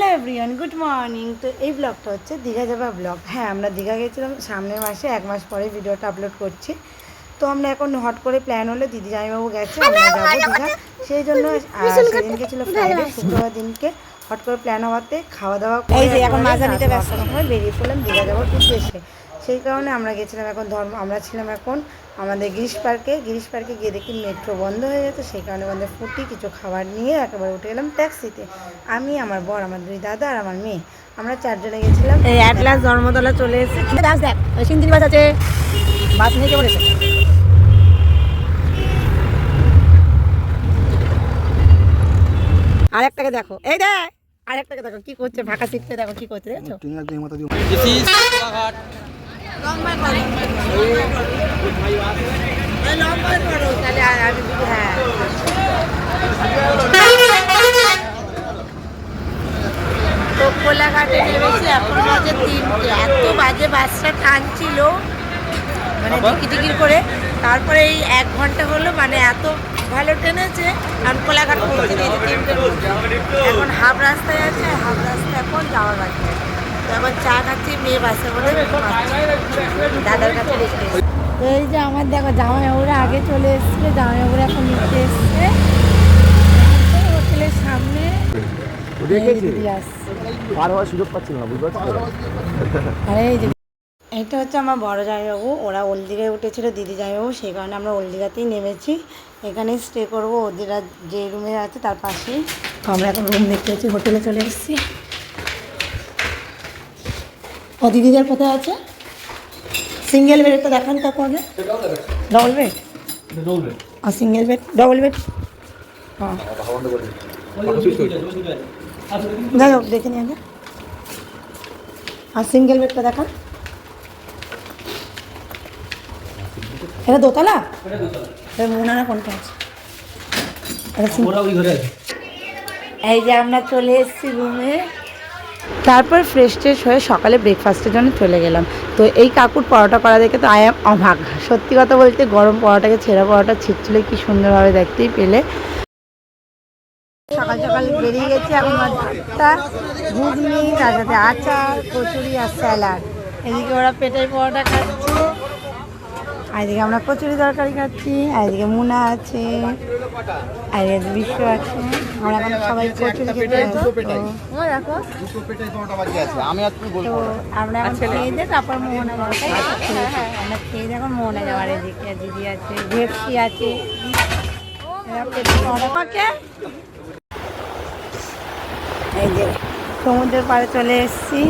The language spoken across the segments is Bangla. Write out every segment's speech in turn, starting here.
হ্যালো এভরিওয়ান গুড মর্নিং তো এই ব্লগটা হচ্ছে দীঘা যাবা ব্লগ হ্যাঁ আমরা দীঘা গেছিলাম সামনের মাসে এক মাস পরে ভিডিওটা আপলোড করছি। তো আমরা এখন হট করে প্ল্যান হলো দিদি জামাইবাবু গেছে আমরা যাব দীঘা। সেই জন্য সেদিনকে ছিল ফ্রাইডে শুক্রবার দিনকে হট করে প্ল্যান হওয়াতে খাওয়া দাওয়া করে এই যে এখন মাজা নিতে ব্যস্ত। বেরিয়ে পড়লাম দীঘা যাওয়ার উদ্দেশ্যে। সেই কারণে আমরা গেছিলাম এখন ধর্ম আমরা ছিলাম এখন আমাদের গিরিশ পার্কে গিরিশ পার্কে গিয়ে দেখি মেট্রো বন্ধ হয়ে গেছে সেই কারণে আমাদের ফুটি কিছু খাবার নিয়ে একেবারে উঠে গেলাম ট্যাক্সিতে। আমি আমার বর আমার দুই দাদা আর আমার মেয়ে আমরা চারজনে গেছিলাম। এই অ্যাটলাস ধর্মতলা চলে এসেছে। বাস দেখ ওই সিন্দির বাস আছে বাস নিয়ে কে বলেছে আরেকটাকে দেখো এই দেখ আরেকটাকে দেখো কি করছে ফাঁকা সিটকে দেখো কি করছে দেখছ? তো কোলাঘাটে নেমেছি এখন বাজে তিনটে এত বাজে মানে টিকি টিকির করে তারপরে এই এক ঘণ্টা হলো মানে এত ভালো টেনেছে আর কোলাঘাট পৌঁছে দিয়েছে মধ্যে এখন হাফ রাস্তায় আছে, হাফ রাস্তায় এখন যাওয়ার বাকি আছে। এখন চা খাচ্ছি মেয়ে বাসে বলে দাদার কাছে রেখে তো এই যে আমার দেখো জামাইবাবুরা আগে চলে এসছে জামাইবাবুরা এখন নিচে এসছে। হোটেলের সামনে পার হওয়ার সুযোগ পাচ্ছিল না বুঝতে পারছি আরে এই যে এটা হচ্ছে আমার বড় জামাইবাবু ওরা ওলদিঘায় উঠেছিল দিদি জামাইবাবু সেই কারণে আমরা ওলদিঘাতেই নেমেছি। এখানেই স্টে করব ওদেরা যে রুমে আছে তার পাশেই। আমরা এখন রুম দেখতে হচ্ছে হোটেলে চলে এসেছি। ও দিদিদের কোথায় আছে? সিঙ্গেল বেডটা দেখান কাকু আগে। ডবল বেড আর সিঙ্গেল বেড ডবল বেড হ্যাঁ। যাই হোক দেখে নিয়ে আগে। আর সিঙ্গেল বেডটা দেখান। এটা দোতলা? মোনারা কোনটা আছে? এই যে আমরা চলে এসেছি রুমে তারপর ফ্রেশ ট্রেশ হয়ে সকালে ব্রেকফাস্টের জন্য চলে গেলাম। তো এই কাকুর পরোটা করা দেখে তো আই এম অভাগ। সত্যি কথা বলতে গরম পরোটাকে, ছেঁড়া পরোটা ছিটছিল কি সুন্দরভাবে দেখতেই পেলে। সকাল সকাল বেরিয়ে গেছি এখন ঘুগনি তার সাথে আচার, কচুরি আর স্যালাড। এদিকে ওরা পেটের পরোটা খাচ্ছে। আর এদিকে আমরা কচুরি তরকারি খাচ্ছি আর এদিকে মুনা আছে আর এদিকে বিশ্ব আছে। আমরা এখন সবাই কচুরি খেতে তো আমরা এখন খেয়ে দিয়ে তারপর মোহনা যাব আমরা খেয়ে দিয়ে এখন মোহনা যাওয়ার এদিকে দিদি আছে ভেপসি আছে। এই যে সমুদ্রের পাড়ে চলে এসেছি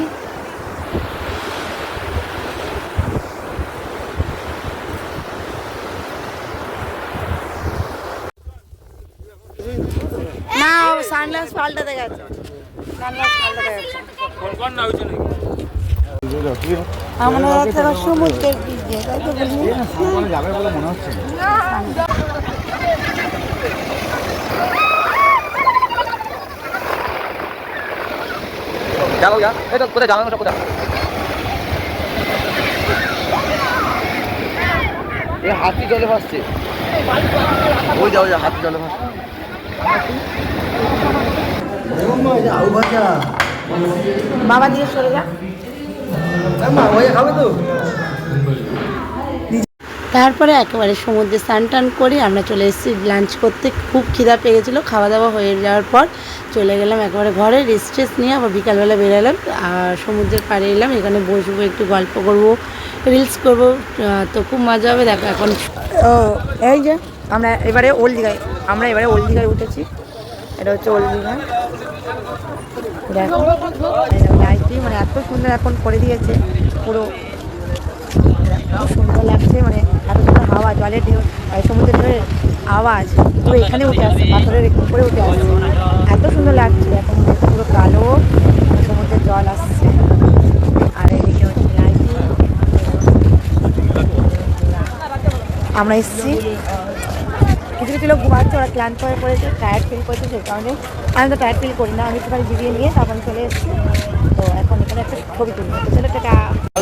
না সানগ্লাস পাল্টাতে গেছে সানগ্লাস পাল্টাতে গেছে আমরা যাচ্ছি সমুদ্রের দিক তাই তো বলি। যাবে বলে মনে হচ্ছে। যাব যা এটা কোথায় যাব ওটা কোথায়? এই হাতি জলে ভাসছে। ওই যাও যা হাতি জলে ভাসছে। বাবা দিয়ে যা। তারপরে একেবারে সমুদ্রে স্নান টান করে আমরা চলে এসেছি লাঞ্চ করতে। খুব খিদা পেয়ে গেছিল, খাওয়া দাওয়া হয়ে যাওয়ার পর চলে গেলাম একেবারে ঘরে রেস্ট টেস্ট নিয়ে আবার বিকালবেলা বেরোলাম। আর সমুদ্রের পাড়ে এলাম, এখানে বসবো, একটু গল্প করব রিলস করব তো খুব মজা হবে, দেখো এখন। এই যে, আমরা এবারে ওল্ড দীঘায় আমরা এবারে ওল্ড দীঘায় উঠেছি। এটা হচ্ছে ওল্ড দীঘা দেখো লাইটটি মানে এত সুন্দর এখন করে দিয়েছে, পুরো এত সুন্দর লাগছে মানে এত সুন্দর হাওয়া, জলের ঢেউ সমুদ্রের ঢেউয়ের আওয়াজ, পুরো এখানে উঠে আসছে, পাথরের উপরে উঠে আসছে। এত সুন্দর লাগছে, এখন পুরো কালো, সমুদ্রের জল আসছে। আর এদিকে হচ্ছে লাইটিং আমরা এসেছি। লোক ঘুমাচ্ছে ওরা ক্লান্ত হয়ে পড়েছে টায়ার্ড ফিল করছে সেই কারণে। আমি তো টায়ার্ড ফিল করি না আমি একটুখানি জিরিয়ে নিয়ে তারপর চলে এসেছি। তো এখন এখানে একটা ছবি তুলি তো চলো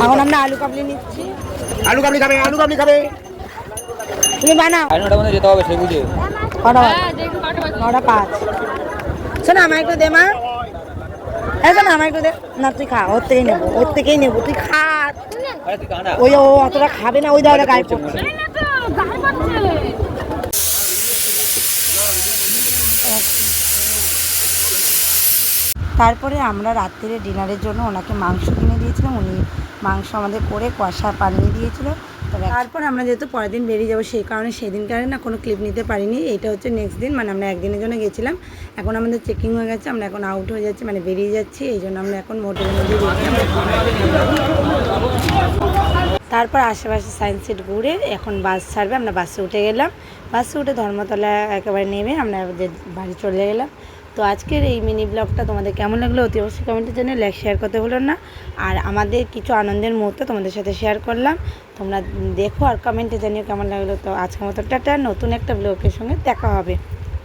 এখন আমরা আলু কাবলি নিচ্ছি। আলু কাবলি খাবে আলু কাবলি খাবে। তুমি বানাও। আইনটা মধ্যে যেতে হবে সেই বুঝে। কটা নটা পাঁচ। শোনো আমায় একটু দে মা। এখন আমার একটু দে। না তুই খা ওর থেকেই নেব ওর থেকেই নেব তুই খা। ওই ও অতটা খাবে না ওই দাওয়া গায়ে তারপরে আমরা রাত্রে ডিনারের জন্য ওনাকে মাংস কিনে দিয়েছিলাম। উনি মাংস আমাদের করে কষা বানিয়ে দিয়েছিল। তারপর আমরা যেহেতু পরের দিন বেরিয়ে যাব, সেই কারণে সেই দিনকারে না কোনো ক্লিপ নিতে পারিনি। এইটা হচ্ছে নেক্সট দিন মানে আমরা একদিনের জন্য গেছিলাম। এখন আমাদের চেকিং হয়ে গেছে, আমরা এখন আউট হয়ে যাচ্ছি মানে বেরিয়ে যাচ্ছি, এই জন্য আমরা এখন মধ্যে তারপর আশেপাশে সায়েন্স সিট ঘুরে এখন বাস ছাড়বে, আমরা বাসে উঠে গেলাম। বাসে উঠে ধর্মতলা একেবারে নেমে আমরা আমাদের বাড়ি চলে গেলাম। তো আজকের এই মিনি ব্লগটা তোমাদের কেমন লাগল অতি অবশ্যই কমেন্টের জন্য লাইক শেয়ার করতে ভুলো না। আর আমাদের কিছু আনন্দের মুহূর্ত তোমাদের সাথে শেয়ার করলাম। তোমরা দেখো আর কমেন্টে জানিও কেমন লাগল। তো আজকের মতো টাটা, নতুন একটা ব্লগের সঙ্গে দেখা হবে।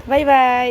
Bye bye